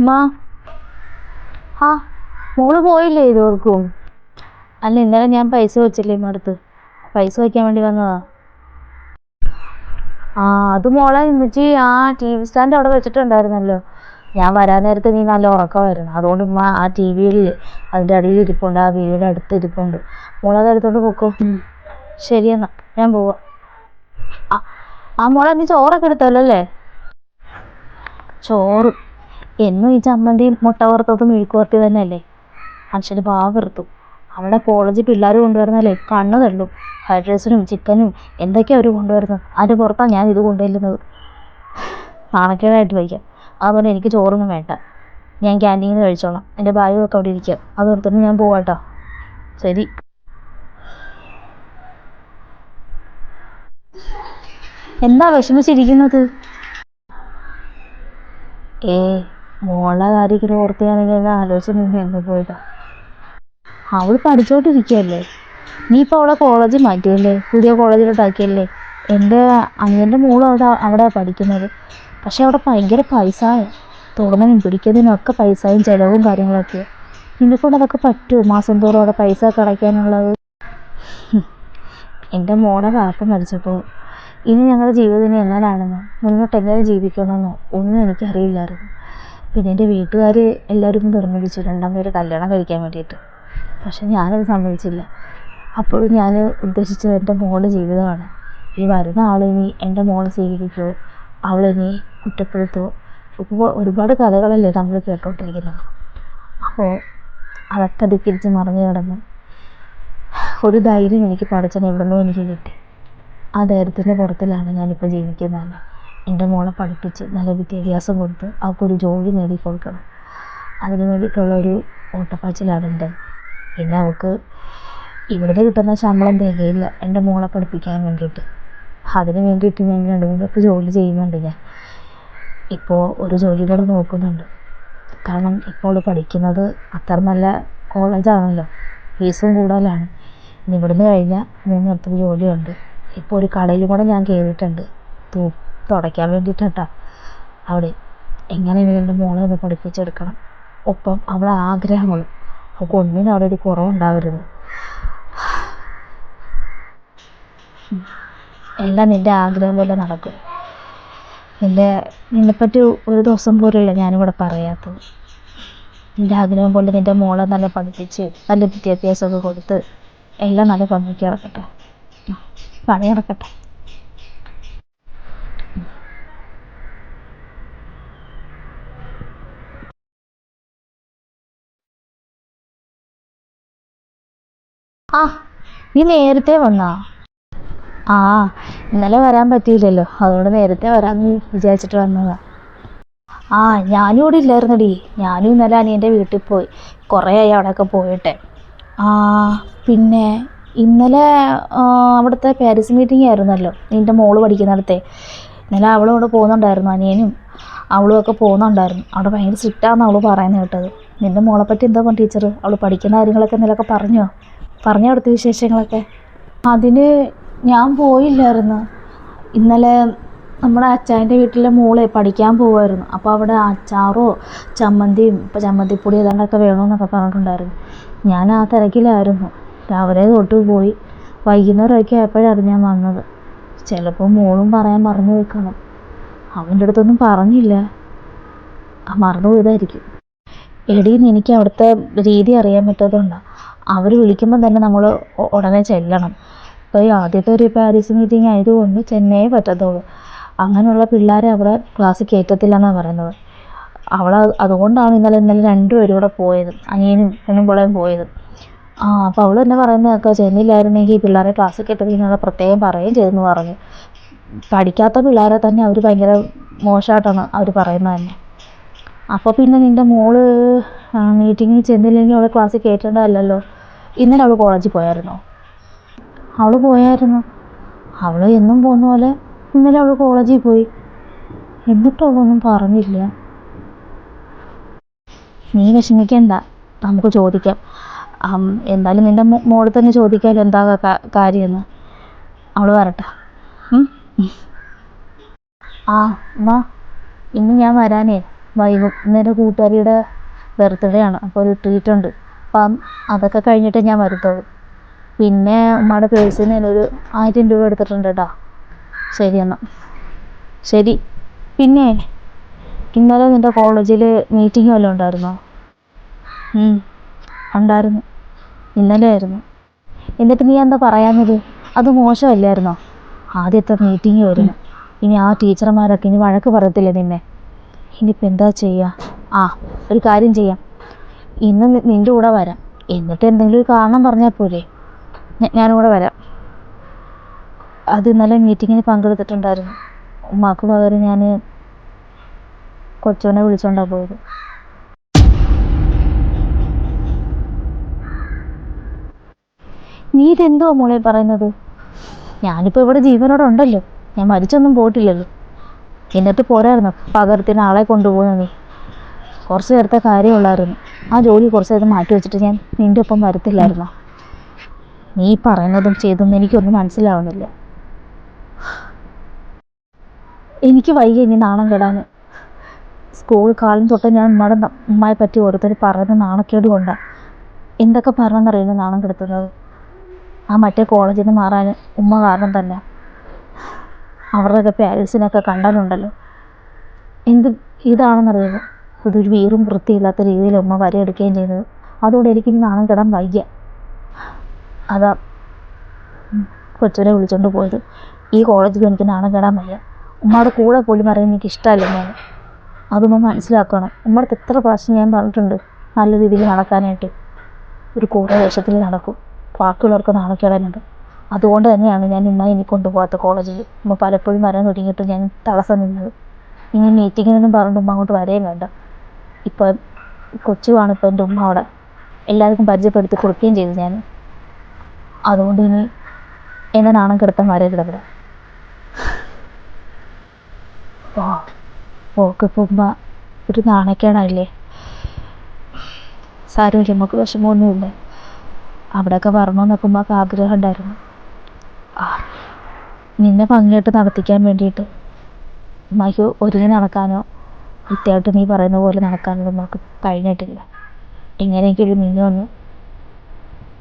അമ്മ ആ മോൾ പോയില്ലേ ഇതോർക്കും അല്ല ഇന്നലെ ഞാൻ പൈസ വെച്ചില്ലേ ഇമ്മടുത്ത് പൈസ വയ്ക്കാൻ വേണ്ടി വന്നതാ. ആ അത് മോളെ ഇമ്മച്ചി ആ ടി വി സ്റ്റാൻഡ് അവിടെ വെച്ചിട്ടുണ്ടായിരുന്നല്ലോ. ഞാൻ വരാൻ നേരത്ത് നീ നല്ല ഉറക്കമായിരുന്നു. അതുകൊണ്ട് ഉമ്മ ആ ടി വിയിൽ അതിന്റെ അടിയിൽ ഇരിപ്പുണ്ട് ആ വീടിന്റെ അടുത്ത് ഇരിപ്പുണ്ട്. മോളത് എടുത്തോണ്ട് പൊക്കോ. ശരിയെന്നാ ഞാൻ പോവാ. ആ ആ മോളെ നീ ചോറൊക്കെ എടുത്തല്ലോ അല്ലേ? ചോറ്. എന്നും ഈ ചമ്മന്തിയും മുട്ട വറുത്തതും മെഴുക്ക് വരട്ടി തന്നെയല്ലേ? മനുഷ്യന് വെറുത്തു. അവിടെ കോളേജിൽ പിള്ളേർ കൊണ്ടുവരുന്നല്ലേ കണ്ണ് തള്ളും. ഫ്രൈഡ് റൈസിനും ചിക്കനും എന്തൊക്കെയാണ് അവർ കൊണ്ടുവരുന്നത്? അതിന്റെ പുറത്താണ് ഞാൻ ഇത് കൊണ്ടുവരുന്നത്. നാണക്കേടായിട്ട് വയ്ക്കാം. അതുപോലെ എനിക്ക് ചോറൊന്നും വേണ്ട. ഞാൻ ക്യാന്റീനിൽ നിന്ന് കഴിച്ചോളാം. എന്റെ ബാഗൊക്കെ അവിടെ ഇരിക്കുക അത് ഓർത്തിട്ട് ഞാൻ പോവാട്ടോ. ശരി. എന്താ വിഷമിച്ചിരിക്കുന്നത്? ഏ മോളെ കാര്യം ഓർത്തിയാണെങ്കിൽ എന്നെ ആലോചിച്ച് നിന്ന് എന്നെ പോയതാ. അവൾ നീ ഇപ്പോൾ അവളെ കോളേജിൽ മാറ്റിയല്ലേ? പുതിയ കോളേജിലോട്ടാക്കിയല്ലേ എന്റെ അനിയന്റെ മോളും അവിടെ അവിടെ പഠിക്കുന്നത്. പക്ഷെ അവിടെ ഭയങ്കര പൈസ തൊടുന്നതിനും പിടിക്കുന്നതിനും ഒക്കെ പൈസയും ചിലവും കാര്യങ്ങളൊക്കെ നിന്നെ കൊണ്ട് അതൊക്കെ പറ്റുമോ മാസം തോറും അവിടെ പൈസ ഒക്കെ അടയ്ക്കാനുള്ളത്. എന്റെ മോളെ കാപ്പ മരിച്ചപ്പോൾ ഇനി ഞങ്ങളുടെ ജീവിതം ഇനി എങ്ങനെയാണെന്നോ മുന്നോട്ട് എങ്ങനെ ജീവിക്കണമെന്നോ ഒന്നും എനിക്കറിയില്ലായിരുന്നു. പിന്നെ എന്റെ വീട്ടുകാർ എല്ലാവരും രണ്ടാം പേര് കല്യാണം കഴിക്കാൻ വേണ്ടിയിട്ട്. പക്ഷെ ഞാനത് സമ്മതിച്ചില്ല. അപ്പോഴും ഞാൻ ഉദ്ദേശിച്ചത് എന്റെ മോളുടെ ജീവിതമാണ്. ഈ വരുന്ന ആളിനി എന്റെ മോളെ സ്വീകരിക്കുമോ അവളിനി കുറ്റപ്പെടുത്തുമോ ഇപ്പോൾ ഒരുപാട് കഥകളല്ലേ നമ്മൾ കേട്ടോണ്ടിരിക്കുന്നത്. അപ്പോൾ അതൊക്കെ ധിക്കരിച്ച് മറിഞ്ഞു കിടന്ന് ഒരു ധൈര്യം എനിക്ക് പഠിച്ചത് എവിടുന്നോ എനിക്ക് കിട്ടി. ആ ധൈര്യത്തിന്റെ പുറത്തിലാണ് ഞാനിപ്പോൾ ജീവിക്കുന്നത്. എന്റെ മോളെ പഠിപ്പിച്ച് നല്ല വിദ്യാഭ്യാസം കൊടുത്ത് അവൾക്കൊരു ജോലി നേടി കൊടുക്കണം. അതിന് വേണ്ടിയിട്ടുള്ളൊരു ഓട്ടപ്പാച്ചിലാണ് എന്റെ. പിന്നെ അവൾക്ക് ഇവിടെ കിട്ടുന്ന ശമ്പളം തികയില്ല. എന്റെ മോളെ പഠിപ്പിക്കാൻ വേണ്ടിയിട്ട്. അതിന് വേണ്ടിയിട്ട് ഞാൻ രണ്ട് മൂന്നൊക്കെ ജോലി ചെയ്യുന്നുണ്ട് ഞാൻ. ഇപ്പോൾ ഒരു ജോലി കൂടെ നോക്കുന്നുണ്ട്. കാരണം ഇപ്പോൾ അവൾ പഠിക്കുന്നത് അത്ര നല്ല കോളേജാണല്ലോ. ഫീസും കൂടുതലാണ്. ഇനി ഇവിടുന്ന് കഴിഞ്ഞാൽ മൂന്നിടത്തും ജോലിയുണ്ട്. ഇപ്പോൾ ഒരു കടയിൽ കൂടെ ഞാൻ കയറിയിട്ടുണ്ട്. തൂ തുടയ്ക്കാൻ വേണ്ടിയിട്ടാ അവിടെ എങ്ങനെ എന്റെ മോളെ ഒന്ന് പഠിപ്പിച്ചെടുക്കണം. ഒപ്പം അവളെ ആഗ്രഹങ്ങളും അവൾക്ക് ഒന്നിനും അവിടെ ഒരു കുറവുണ്ടാവരുത്. എല്ലാം നിന്റെ ആഗ്രഹം പോലെ നടക്കും. നിന്റെ നിന്നെപ്പറ്റി ഒരു ദിവസം പോലുമില്ല ഞാനിവിടെ പറയാത്തത്. നിന്റെ ആഗ്രഹം പോലെ നിന്റെ മോളെ നല്ല പഠിപ്പിച്ച് നല്ല വിദ്യാഭ്യാസമൊക്കെ കൊടുത്ത് എല്ലാം നല്ല ഭംഗിക്ക് നടക്കട്ടെ പണി ആ നീ നേരത്തെ വന്നാ? ആ ഇന്നലെ വരാൻ പറ്റിയില്ലല്ലോ. അതുകൊണ്ട് നേരത്തെ വരാമെന്ന് വിചാരിച്ചിട്ട് വന്നതാ. ആ ഞാനും ഇവിടെ ഇല്ലായിരുന്നടി. ഞാനും ഇന്നലെ അനിയന്റെ വീട്ടിൽ പോയി. കുറേ ആയി അവിടെയൊക്കെ പോയിട്ട്. ആ പിന്നെ ഇന്നലെ അവിടുത്തെ പാരീസ് മീറ്റിംഗ് ആയിരുന്നല്ലോ. നിന്റെ മോൾ പഠിക്കുന്നിടത്തെ. ഇന്നലെ അവളും അവിടെ പോകുന്നുണ്ടായിരുന്നു അനിയനും അവളും ഒക്കെ പോകുന്നുണ്ടായിരുന്നു. അവിടെ ഭയങ്കര സ്ട്രിക്റ്റാന്ന് അവൾ പറയുന്നത് കേട്ടത്. നിന്റെ മോളെപ്പറ്റി പറ്റി എന്താ പറഞ്ഞു ടീച്ചർ അവൾ പഠിക്കുന്ന കാര്യങ്ങളൊക്കെ എന്തെങ്കിലുമൊക്കെ പറഞ്ഞോ? പറഞ്ഞോ കൊടുത്ത വിശേഷങ്ങളൊക്കെ. അതിന് ഞാൻ പോയില്ലായിരുന്നു. ഇന്നലെ നമ്മുടെ അച്ചായന്റെ വീട്ടിലെ മോളെ പഠിക്കാൻ പോവായിരുന്നു. അപ്പോൾ അവിടെ അച്ചാറോ ചമ്മന്തിയും ഇപ്പോൾ ചമ്മന്തിപ്പൊടി ഏതാണ്ടൊക്കെ വേണമെന്നൊക്കെ പറഞ്ഞിട്ടുണ്ടായിരുന്നു. ഞാൻ ആ തിരക്കിലായിരുന്നു. രാവിലെ തൊട്ട് പോയി. വൈകുന്നേരമൊക്കെ ആയപ്പോഴാണ് ഞാൻ വന്നത്. ചിലപ്പോൾ മോളും പറയാൻ മറന്നു വെക്കണം അവന്റെ അടുത്തൊന്നും പറഞ്ഞില്ല. മറന്നു പോയതായിരിക്കും. എടീന്ന് എനിക്ക് അവിടുത്തെ രീതി അറിയാൻ പറ്റാത്തതുകൊണ്ടാണ് അവർ വിളിക്കുമ്പോൾ തന്നെ നമ്മൾ ഉടനെ ചെല്ലണം. ഇപ്പോൾ ഈ ആദ്യത്തെ ഒരു പാരീസ് മീറ്റിംഗ് ആയതുകൊണ്ട് ചെന്നൈ പറ്റത്തുള്ളൂ. അങ്ങനെയുള്ള പിള്ളേരെ അവിടെ ക്ലാസ്സിൽ കയറ്റത്തില്ല എന്നാണ് പറയുന്നത് അവൾ അതുകൊണ്ടാണ് ഇന്നലെ ഇന്നലെ രണ്ടുപേരും കൂടെ പോയത്. അനിയനും പെണ്ണുമ്പിളയും പോയത്. ആ അപ്പോൾ അവൾ തന്നെ പറയുന്നത് കേൾക്കാം ചെന്നില്ലായിരുന്നെങ്കിൽ ഈ പിള്ളേരെ ക്ലാസ്സിൽ കയറ്റത്തില്ല പ്രത്യേകം പറയുകയും ചെയ്തെന്ന് പറഞ്ഞു. പഠിക്കാത്ത പിള്ളേരെ തന്നെ അവർ ഭയങ്കര മോശമായിട്ടാണ് അവർ പറയുന്നത് തന്നെ. അപ്പോൾ പിന്നെ നിന്റെ മോൾ മീറ്റിങ്ങിൽ ചെന്നില്ലെങ്കിൽ അവളെ ക്ലാസ്സിൽ കയറ്റേണ്ടതല്ലല്ലോ ഇന്നലെ അവൾ കോളേജിൽ പോയായിരുന്നോ? അവൾ പോയായിരുന്നു. അവൾ എന്നും പോകുന്ന പോലെ ഇന്നലെ അവൾ കോളേജിൽ പോയി. എന്നിട്ടും അവളൊന്നും പറഞ്ഞില്ല. നീ വിഷമിക്കണ്ട. നമുക്ക് ചോദിക്കാം. എന്തായാലും നിന്റെ മോളിൽ തന്നെ ചോദിക്കാമല്ലോ എന്താ കാര്യം കാര്യമെന്ന്. അവൾ വരട്ടെ. ആ അമ്മ ഇന്ന് ഞാൻ വരാനേ. വൈകുന്നേരം കൂട്ടുകാരിയുടെ ബർത്ത്ഡേ ആണ്. അപ്പോൾ ഒരു ട്രീറ്റ് ഉണ്ട്. അപ്പം അതൊക്കെ കഴിഞ്ഞിട്ട് ഞാൻ വരത്തുള്ളൂ പിന്നെ ഉമ്മയുടെ പേഴ്സിൽ നിന്ന് ഒരു ആയിരം രൂപ എടുത്തിട്ടുണ്ട് കേട്ടോ ശരി എന്നാൽ ശരി. പിന്നെ ഇന്നലെ നിന്റെ കോളേജിൽ മീറ്റിംഗ് വല്ലതും ഉണ്ടായിരുന്നോ? ഉണ്ടായിരുന്നു. ഇന്നലെ ആയിരുന്നു. എന്നിട്ട് നീ എന്താ പറയാഞ്ഞത്? അത് മോശമല്ലായിരുന്നോ? ആദ്യത്തെ മീറ്റിംഗ് വരുന്നു. ഇനി ആ ടീച്ചർമാരൊക്കെ ഇനി വഴക്ക് പറയത്തില്ലേ നിന്നെ? ഇനിയിപ്പോൾ എന്താ ചെയ്യുക ആ ഒരു കാര്യം ചെയ്യാം. ഇന്ന് നിന്റെ കൂടെ വരാം. എന്നിട്ട് എന്തെങ്കിലും ഒരു കാരണം പറഞ്ഞാൽ പോരെ. ഞാനും കൂടെ വരാം. അത് ഇന്നലെ മീറ്റിങ്ങിന് പങ്കെടുത്തിട്ടുണ്ടായിരുന്നു. ഉമ്മാക്ക് പകരം ഞാൻ കൊച്ചോനെ വിളിച്ചോണ്ടാണ് പോയത്. നീ ഇതെന്തോ മോളെ പറയുന്നത്? ഞാനിപ്പോ ഇവിടെ ജീവനോടെ ഉണ്ടല്ലോ. ഞാൻ മരിച്ചൊന്നും പോയിട്ടില്ലല്ലോ. എന്നിട്ട് പോരായിരുന്നു? പകരത്തിന് ആളെ കൊണ്ടുപോകുന്നത്. കുറച്ച് നേരത്തെ കാര്യമുള്ളായിരുന്നു. ആ ജോലി കുറച്ച് നേരം മാറ്റി വെച്ചിട്ട് ഞാൻ നിന്റെ ഒപ്പം വരത്തില്ലായിരുന്നോ? നീ പറയുന്നതും ചെയ്തതും എനിക്കൊന്നും മനസ്സിലാവുന്നില്ല. എനിക്ക് വയ്യ ഇനി നാണം കെടാൻ സ്കൂൾ കാലം തൊട്ട് ഞാൻ ഉമ്മയുടെ ഉമ്മയെ പറ്റി ഓരോരുത്തർ പറയുന്ന നാണക്കേട് കൊണ്ടാണ് എന്തൊക്കെ പറഞ്ഞെന്നറിയുന്നു നാണം കെടുത്തുന്നത്. ആ മറ്റേ കോളേജിൽ നിന്ന് മാറാൻ ഉമ്മ കാരണം തന്നെ. അവരുടെയൊക്കെ പാരൻസിനൊക്കെ കണ്ടാലുണ്ടല്ലോ. എന്ത് ഇതാണെന്നറിയുമോ ഇതൊരു വീറും വൃത്തിയില്ലാത്ത രീതിയിൽ ഉമ്മ വരയെടുക്കുകയും ചെയ്തത് അതുകൊണ്ട് എനിക്ക് ഇനി നാണം കെടാൻ വയ്യ. അതാ കൊച്ചിനെ വിളിച്ചോണ്ട് പോയത്. ഈ കോളേജിൽ എനിക്ക് നാണം കെടാൻ വയ്യ. ഉമ്മയുടെ കൂടെ പോലും പറയാൻ എനിക്ക് ഇഷ്ടമല്ല ഞാൻ അതുമ്മ മനസ്സിലാക്കണം. ഉമ്മടുത്ത് എത്ര പ്രാവശ്യം ഞാൻ പറഞ്ഞിട്ടുണ്ട് നല്ല രീതിയിൽ നടക്കാനായിട്ട്. ഒരു കൂടെ വേഷത്തിൽ നടക്കും. ബാക്കിയുള്ളവർക്ക് നാണക്കേടാനുണ്ട് അതുകൊണ്ട് തന്നെയാണ് ഞാൻ ഉമ്മ ഇനി കൊണ്ടുപോകാത്ത കോളേജിൽ ഉമ്മ പലപ്പോഴും വരാൻ തുടങ്ങിയിട്ട് ഞാൻ തടസ്സം നിന്നത്. ഇനി മീറ്റിങ്ങിനൊന്നും പറഞ്ഞിട്ട് ഉമ്മ അങ്ങോട്ട് വരെയും വേണ്ട. ഇപ്പം കൊച്ചുവാണ് ഇപ്പം എന്റെ ഉമ്മ അവിടെ. എല്ലാവർക്കും പരിചയപ്പെടുത്തി കൊടുക്കുകയും ചെയ്തു ഞാൻ. അതുകൊണ്ട് ഇനി എന്നെ നാണം കെടുത്താൻ വരരുത് അവിടെ. ഓ ഓക്കിപ്പോൾ ഉമ്മ ഒരു നാണക്കേടായില്ലേ? സാരമില്ല നമുക്ക് വിഷമമൊന്നുമില്ല. അവിടെയൊക്കെ വരണമെന്നൊക്കെ ഉമ്മക്ക് ആഗ്രഹം ഉണ്ടായിരുന്നു. നിന്നെ ഭംഗിയായിട്ട് നടത്തിക്കാൻ വേണ്ടിയിട്ട് ഉമ്മയ്ക്ക് ഒരുങ്ങി നടക്കാനോ വൃത്തിയായിട്ട് നീ പറയുന്ന പോലെ നടക്കാനൊന്നും നമുക്ക് കഴിഞ്ഞിട്ടില്ല. എങ്ങനെയെങ്കിലും നിന്നെ ഒന്ന്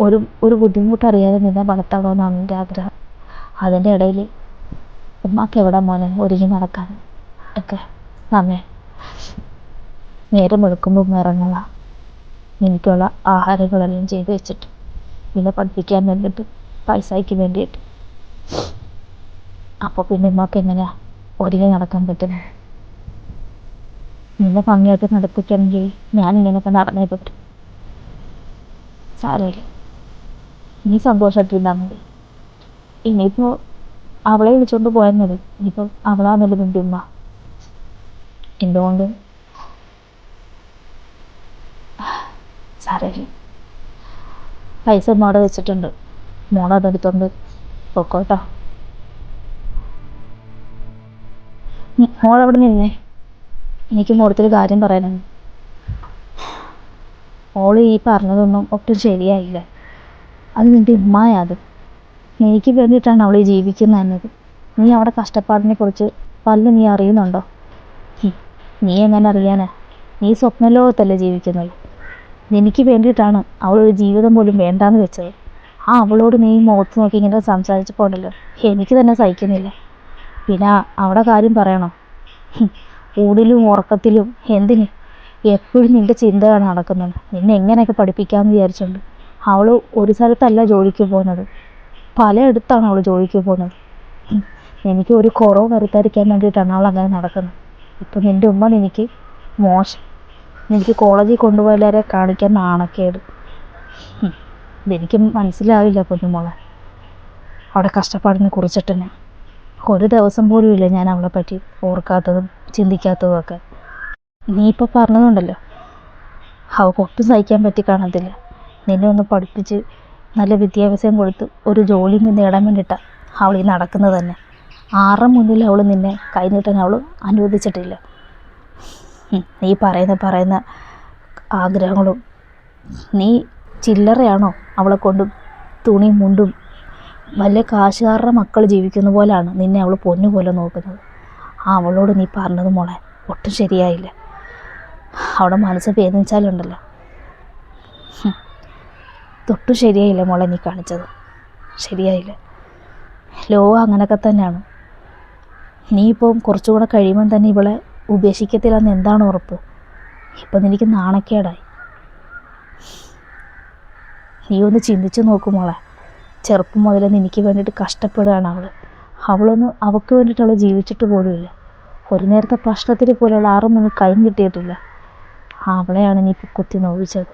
ഒരു ഒരു ബുദ്ധിമുട്ടറിയാതെ നിന്നെ വളർത്തണമെന്നാണ് എന്റെ ആഗ്രഹം. അതിന്റെ ഇടയിൽ ഉമ്മാക്ക് എവിടെ മോനെ ഒരുങ്ങി നടക്കാൻ? ഒക്കെ നന്ദി നേരം വെളുക്കുമ്പോൾ ഇറങ്ങുക. എനിക്കുള്ള ആഹാരങ്ങളെല്ലാം ചെയ്ത് വെച്ചിട്ട് പിന്നെ പഠിപ്പിക്കാൻ വേണ്ടിയിട്ട് പൈസയ്ക്ക് വേണ്ടിയിട്ട്. അപ്പോൾ പിന്നെ ഉമ്മക്ക് എങ്ങനെയാ ഒരുങ്ങി നടക്കാൻ പറ്റുന്നത്? നിന്നെ ഭംഗിയായിട്ട് നടപ്പിക്കണമെങ്കിൽ ഞാൻ ഇങ്ങനെയൊക്കെ നടന്നേ പറ്റും. സാരമില്ല. നീ സന്തോഷമായിട്ടിരുന്നാൽ മതി. ഇനിയിപ്പോൾ അവളെ വിളിച്ചോണ്ട് പോയെന്നത് ഇനിയിപ്പോൾ അവളാന്നല്ലോ നിന്റെ ഉമ്മ. എന്തുകൊണ്ട്? സാരമില്ല. പൈസ മോടെ വെച്ചിട്ടുണ്ട്. വെച്ചിട്ടുണ്ട് മോളതെടുത്തോണ്ട് പൊക്കോട്ടോ. മോളെവിടെ നിന്നേ. എനിക്ക് മോളത്തൊരു കാര്യം പറയാനുണ്ട്. ഓൾ ഈ പറഞ്ഞതൊന്നും ഒട്ടും ശരിയായില്ല. അത് നിന്റെ ഉമ്മയാത്. എനിക്ക് വേണ്ടിയിട്ടാണ് അവളെ ജീവിക്കുന്നത് എന്നത്. നീ അവിടെ കഷ്ടപ്പാടിനെ കുറിച്ച് പല നീ അറിയുന്നുണ്ടോ? നീ എങ്ങനെ അറിയാനാ? നീ സ്വപ്നലോകത്തല്ലേ ജീവിക്കുന്നത്? എനിക്ക് വേണ്ടിയിട്ടാണ് അവൾ ജീവിതം പോലും വേണ്ടാന്ന് വെച്ചത്. ആ അവളോട് നീ മുഖത്ത് നോക്കി ഇങ്ങനെ സംസാരിച്ചപ്പോണ്ടല്ലോ. എനിക്ക് തന്നെ സഹിക്കുന്നില്ല. പിന്നെ അവിടെ കാര്യം പറയണോ? ഊണിലും ഉറക്കത്തിലും എന്തിന്? എപ്പോഴും നിന്റെ ചിന്തയാണ് നടക്കുന്നത്. നിന്നെ എങ്ങനെയൊക്കെ പഠിപ്പിക്കാമെന്ന് വിചാരിച്ചുകൊണ്ട് അവൾ ഒരു സ്ഥലത്തല്ല ജോലിക്ക് പോകുന്നത്. പലയിടത്താണ് അവൾ ജോലിക്ക് പോകുന്നത്. എനിക്ക് ഒരു കുറവ് വരുത്താതിരിക്കാൻ വേണ്ടിയിട്ടാണ് അവൾ അങ്ങനെ നടക്കുന്നത്. ഇപ്പം നിന്റെ ഉമ്മ എനിക്ക് മോശം. എനിക്ക് കോളേജിൽ കൊണ്ടുപോയവരെ കാണിക്കാൻ നാണക്കേട്. ഇതെനിക്ക് മനസ്സിലാവില്ല കുഞ്ഞുമോളെ അവിടെ കഷ്ടപ്പാടിനെ കുറിച്ചിട്ട് തന്നെ. ഒരു ദിവസം പോലും ഇല്ല ഞാൻ അവളെ പറ്റി ഓർക്കാത്തതും ചിന്തിക്കാത്തതും ഒക്കെ നീ ഇപ്പോൾ പറഞ്ഞതുണ്ടല്ലോ. അവൾക്ക് ഒട്ടും സഹിക്കാൻ പറ്റി കാണത്തില്ല നിന്നെ ഒന്ന് പഠിപ്പിച്ച് നല്ല വിദ്യാഭ്യാസം കൊടുത്ത് ഒരു ജോലി നീ നേടാൻ വേണ്ടിയിട്ടാണ് അവൾ ഈ നടക്കുന്നത് തന്നെ. ആറ് മുന്നിൽ അവൾ നിന്നെ കൈനീട്ടാൻ അവൾ അനുവദിച്ചിട്ടില്ല. നീ പറയുന്ന പറയുന്ന ആഗ്രഹങ്ങളും നീ ചില്ലറയാണോ അവളെ കൊണ്ട് തുണി മുണ്ടും? വലിയ കാശുകാരുടെ മക്കൾ ജീവിക്കുന്ന പോലെയാണ് നിന്നെ അവൾ പൊന്നു പോലെ നോക്കുന്നത്. ആ അവളോട് നീ പറഞ്ഞത് മോളെ ഒട്ടും ശരിയായില്ല. അവിടെ മനസ്സ് വേദനിച്ചാലുണ്ടല്ലോ. തൊട്ടും ശരിയായില്ല മോളെ നീ കാണിച്ചത്. ശരിയായില്ല. ലോ അങ്ങനെയൊക്കെ തന്നെയാണ്. നീ ഇപ്പം കുറച്ചുകൂടെ കഴിയുമ്പം തന്നെ ഇവളെ ഉപേക്ഷിക്കത്തില്ലെന്ന് എന്താണ് ഉറപ്പ്? ഇപ്പം നിനക്ക് നാണക്കേടായി. നീ ഒന്ന് ചിന്തിച്ചു നോക്കും മോളെ. ചെറുപ്പം മുതലേ നിനക്ക് വേണ്ടിയിട്ട് കഷ്ടപ്പെടുകയാണ് അവൾ അവളൊന്നും അവൾക്ക് വേണ്ടിയിട്ട് അവൾ ജീവിച്ചിട്ട് പോലുമില്ല. ഒരു നേരത്തെ ഭക്ഷണത്തിന് പോലും ആറു മണി കൈ കിട്ടിയിട്ടില്ല അവളെയാണ് ഇനിയിപ്പോൾ കുത്തി നോവിച്ചത്.